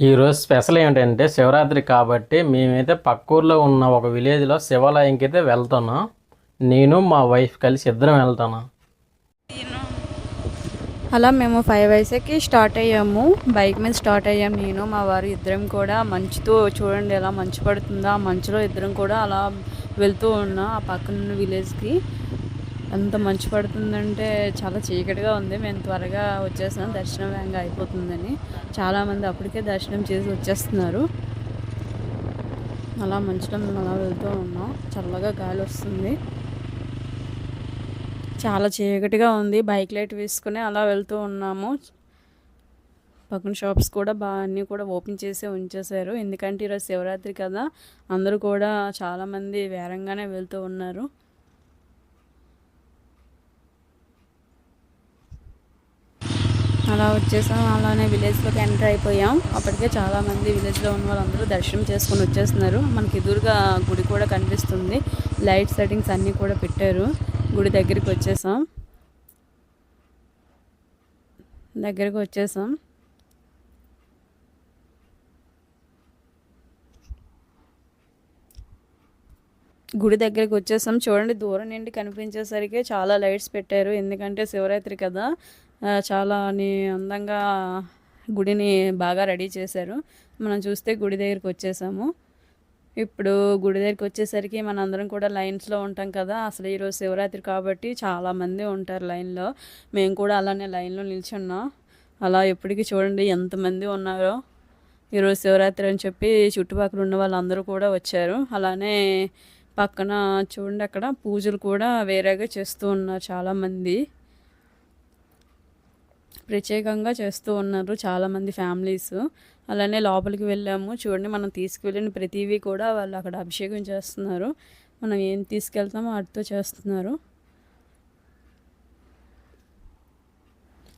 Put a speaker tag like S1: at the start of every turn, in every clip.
S1: ఈరోజు స్పెషల్ ఏంటంటే శివరాత్రి కాబట్టి మేమైతే పక్కూర్లో ఉన్న ఒక విలేజ్లో శివాలయంకి అయితే వెళ్తున్నాం. నేను మా వైఫ్ కలిసి ఇద్దరం వెళ్తాను
S2: అలా మేము ఫైవ్ వయసుకి స్టార్ట్ అయ్యాము. బైక్ మీద స్టార్ట్ అయ్యాం. నేను మా వారు ఇద్దరం కూడా మంచుతో చూడండి ఎలా మంచు పడుతుందో ఆ మంచులో ఇద్దరం కూడా అలా వెళ్తూ ఉన్నాం ఆ పక్కన విలేజ్కి అంత మంచు పడుతుందంటే చాలా చీకటిగా ఉంది. మేము త్వరగా వచ్చేసాం దర్శనం వేగంగా అయిపోతుందని. చాలామంది అప్పటికే దర్శనం చేసి వచ్చేస్తున్నారు. అలా మంచులో మేము అలా వెళ్తూ ఉన్నాం. చల్లగా గాలి వస్తుంది. చాలా చీకటిగా ఉంది. బైక్ లైట్ వేసుకుని అలా వెళ్తూ ఉన్నాము. పక్కన షాప్స్ కూడా బాగా అన్నీ కూడా ఓపెన్ చేసి ఉంచేశారు. ఎందుకంటే ఈరోజు శివరాత్రి కదా. అందరూ కూడా చాలామంది వేరంగానే వెళ్తూ ఉన్నారు. అలా వచ్చేసాం. అలానే విలేజ్లోకి ఎంటర్ అయిపోయాం. అప్పటికే చాలామంది విలేజ్లో ఉన్న వాళ్ళందరూ దర్శనం చేసుకొని వచ్చేస్తున్నారు. మనకి ఎదురుగా గుడి కూడా కనిపిస్తుంది. లైట్ సెట్టింగ్స్ అన్నీ కూడా పెట్టారు. గుడి దగ్గరికి వచ్చేసాం. దగ్గరికి వచ్చేసాం. గుడి దగ్గరికి వచ్చేసాం. చూడండి దూరం నుండి కనిపించేసరికి చాలా లైట్స్ పెట్టారు. ఎందుకంటే శివరాత్రి కదా. చాలా అందంగా గుడిని బాగా రెడీ చేశారు. మనం చూస్తే గుడి దగ్గరికి వచ్చేసాము. ఇప్పుడు గుడి దగ్గరికి వచ్చేసరికి మన అందరం కూడా లైన్స్లో ఉంటాం కదా. అసలు ఈరోజు శివరాత్రి కాబట్టి చాలామంది ఉంటారు లైన్లో. మేము కూడా అలానే లైన్లో నిల్చున్నాం. అలా ఎప్పటికీ చూడండి ఎంతమంది ఉన్నారో. ఈరోజు శివరాత్రి అని చెప్పి చుట్టుపక్కల ఉన్న వాళ్ళందరూ కూడా వచ్చారు. అలానే పక్కన చూడండి అక్కడ పూజలు కూడా వేరేగా చేస్తూ ఉన్నారు చాలామంది. ప్రత్యేకంగా చేస్తూ ఉన్నారు చాలామంది ఫ్యామిలీస్. అలానే లోపలికి వెళ్ళాము. చూడండి మనం తీసుకువెళ్ళిన ప్రతిదీ కూడా వాళ్ళు అక్కడ అభిషేకం చేస్తున్నారు. మనం ఏం తీసుకెళ్తామో వాటితో చేస్తున్నారు.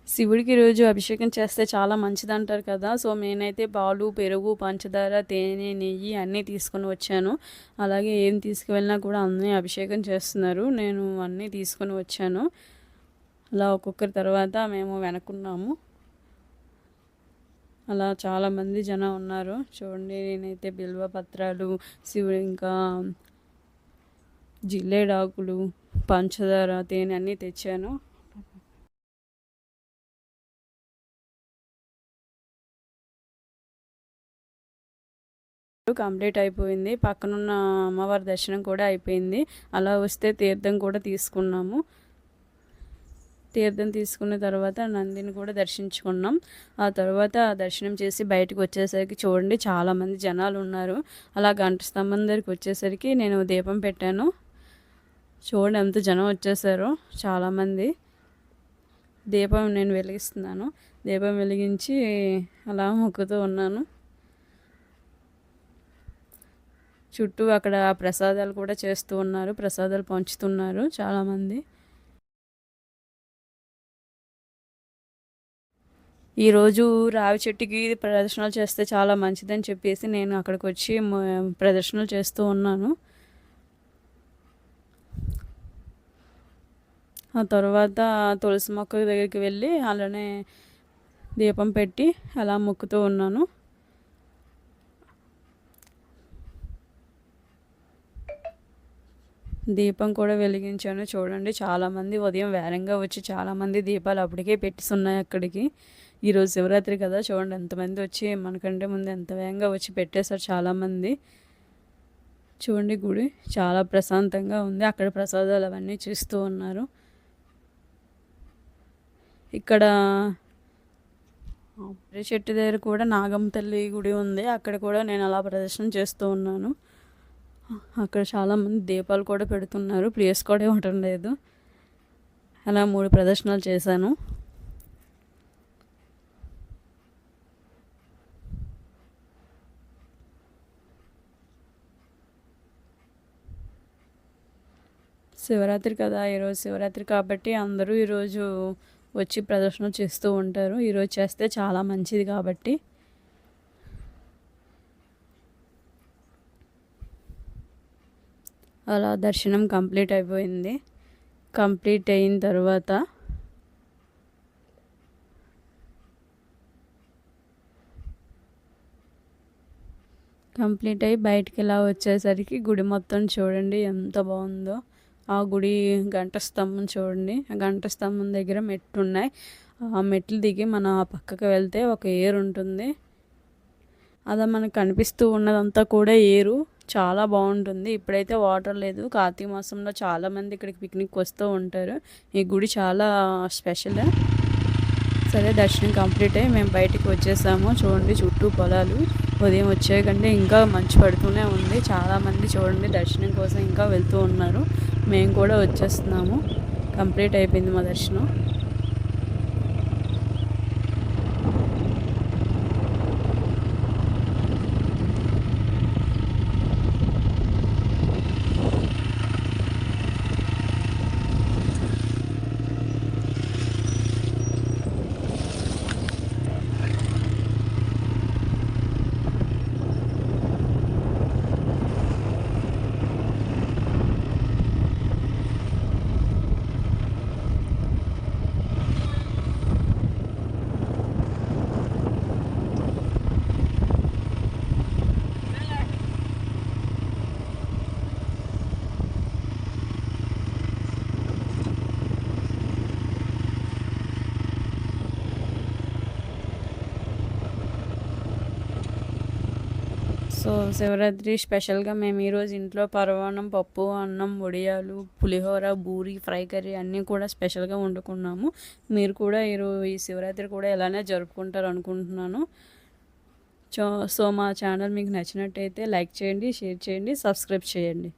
S2: శివుడికి రోజు అభిషేకం చేస్తే చాలా మంచిది అంటారు కదా. సో నేనైతే పాలు పెరుగు పంచదార తేనె నెయ్యి అన్నీ తీసుకొని వచ్చాను. అలాగే ఏం తీసుకువెళ్ళినా కూడా అన్నీ అభిషేకం చేస్తున్నారు. నేను అన్నీ తీసుకొని వచ్చాను. అలా ఒక్కొక్కరి తర్వాత మేము వెనక్కున్నాము. అలా చాలామంది జనం ఉన్నారు. చూడండి నేనైతే బిల్వ పత్రాలు శివుడు ఇంకా జిల్లేడాకులు పంచదార తేనె అన్నీ తెచ్చాను. కంప్లీట్ అయిపోయింది. పక్కనున్న అమ్మవారి దర్శనం కూడా అయిపోయింది. అలా వస్తే తీర్థం కూడా తీసుకున్నాము. తీర్థం తీసుకున్న తర్వాత నందిని కూడా దర్శించుకున్నాం. ఆ తర్వాత దర్శనం చేసి బయటకు వచ్చేసరికి చూడండి చాలామంది జనాలు ఉన్నారు. అలా గంట స్తంభం దగ్గరికి వచ్చేసరికి నేను దీపం పెట్టాను. చూడండి ఎంత జనం వచ్చేసారో చాలామంది. దీపం నేను వెలిగిస్తున్నాను. దీపం వెలిగించి అలా మొక్కుతూ ఉన్నాను. చుట్టూ అక్కడ ప్రసాదాలు కూడా చేస్తూ ఉన్నారు ప్రసాదాలు పంచుతున్నారు చాలామంది. ఈరోజు రావి చెట్టుకి ప్రదర్శనలు చేస్తే చాలా మంచిదని చెప్పేసి నేను అక్కడికి వచ్చి ప్రదర్శనలు చేస్తూ ఉన్నాను. ఆ తర్వాత తులసి మొక్క దగ్గరికి వెళ్ళి అలానే దీపం పెట్టి అలా మొక్కుతూ ఉన్నాను. దీపం కూడా వెలిగించాను. చూడండి చాలామంది ఉదయం వేరంగా వచ్చి చాలామంది దీపాలు అప్పటికే పెట్టిస్తున్నాయి అక్కడికి. ఈరోజు శివరాత్రి కదా చూడండి ఎంతమంది వచ్చి మనకంటే ముందు ఎంత వేగంగా వచ్చి పెట్టేశారు చాలామంది. చూడండి గుడి చాలా ప్రశాంతంగా ఉంది అక్కడ ప్రసాదాలు అవన్నీ చేస్తూ ఉన్నారు. ఇక్కడ మర్రి చెట్టు దగ్గర కూడా నాగమ్మ తల్లి గుడి ఉంది అక్కడ కూడా నేను అలా ప్రదర్శన చేస్తూ ఉన్నాను. అక్కడ చాలామంది దీపాలు కూడా పెడుతున్నారు ప్లేస్ కూడా ఇవ్వటం లేదు. అలా మూడు ప్రదర్శనలు చేశాను. శివరాత్రి కదా ఈరోజు శివరాత్రి కాబట్టి అందరూ ఈరోజు వచ్చి ప్రదర్శన చేస్తూ ఉంటారు. ఈరోజు చేస్తే చాలా మంచిది కాబట్టి. అలా దర్శనం కంప్లీట్ అయిపోయింది. కంప్లీట్ అయిన తర్వాత కంప్లీట్ అయ్యి బయటికి ఇలా వచ్చేసరికి గుడి మొత్తం చూడండి ఎంత బాగుందో. ఆ గుడి గంట స్తంభం చూడండి. ఆ గంట స్తంభం దగ్గర మెట్లు ఉన్నాయి ఆ మెట్లు దిగి మనం ఆ పక్కకు వెళ్తే ఒక ఏరు ఉంటుంది. అలా మనకు కనిపిస్తూ ఉన్నదంతా కూడా ఏరు. చాలా బాగుంటుంది. ఇప్పుడైతే వాటర్ లేదు. కార్తీక మాసంలో చాలా మంది ఇక్కడికి పిక్నిక్ వస్తూ ఉంటారు. ఈ గుడి చాలా స్పెషల్ సరే దర్శనం కంప్లీట్ అయ్యి మేము బయటికి వచ్చేసాము. చూడండి చుట్టూ పొలాలు. ఉదయం వచ్చే కంటే ఇంకా మంచు పడుతూనే ఉంది. చాలామంది చూడండి దర్శనం కోసం ఇంకా వెళ్తూ ఉన్నారు. మేము కూడా వచ్చేస్తున్నాము. కంప్లీట్ అయిపోయింది మా దర్శనం. సో శివరాత్రి స్పెషల్గా మేము ఈరోజు ఇంట్లో పరవాన్నం పప్పు అన్నం వడియాలు పులిహోర బూరి ఫ్రై కర్రీ అన్నీ కూడా స్పెషల్గా వండుకున్నాము. మీరు కూడా ఈరోజు ఈ శివరాత్రి కూడా ఇలానే జరుపుకుంటారు అనుకుంటున్నాను. సో సో మా ఛానల్ మీకు నచ్చినట్టయితే లైక్ చేయండి షేర్ చేయండి సబ్స్క్రైబ్ చేయండి.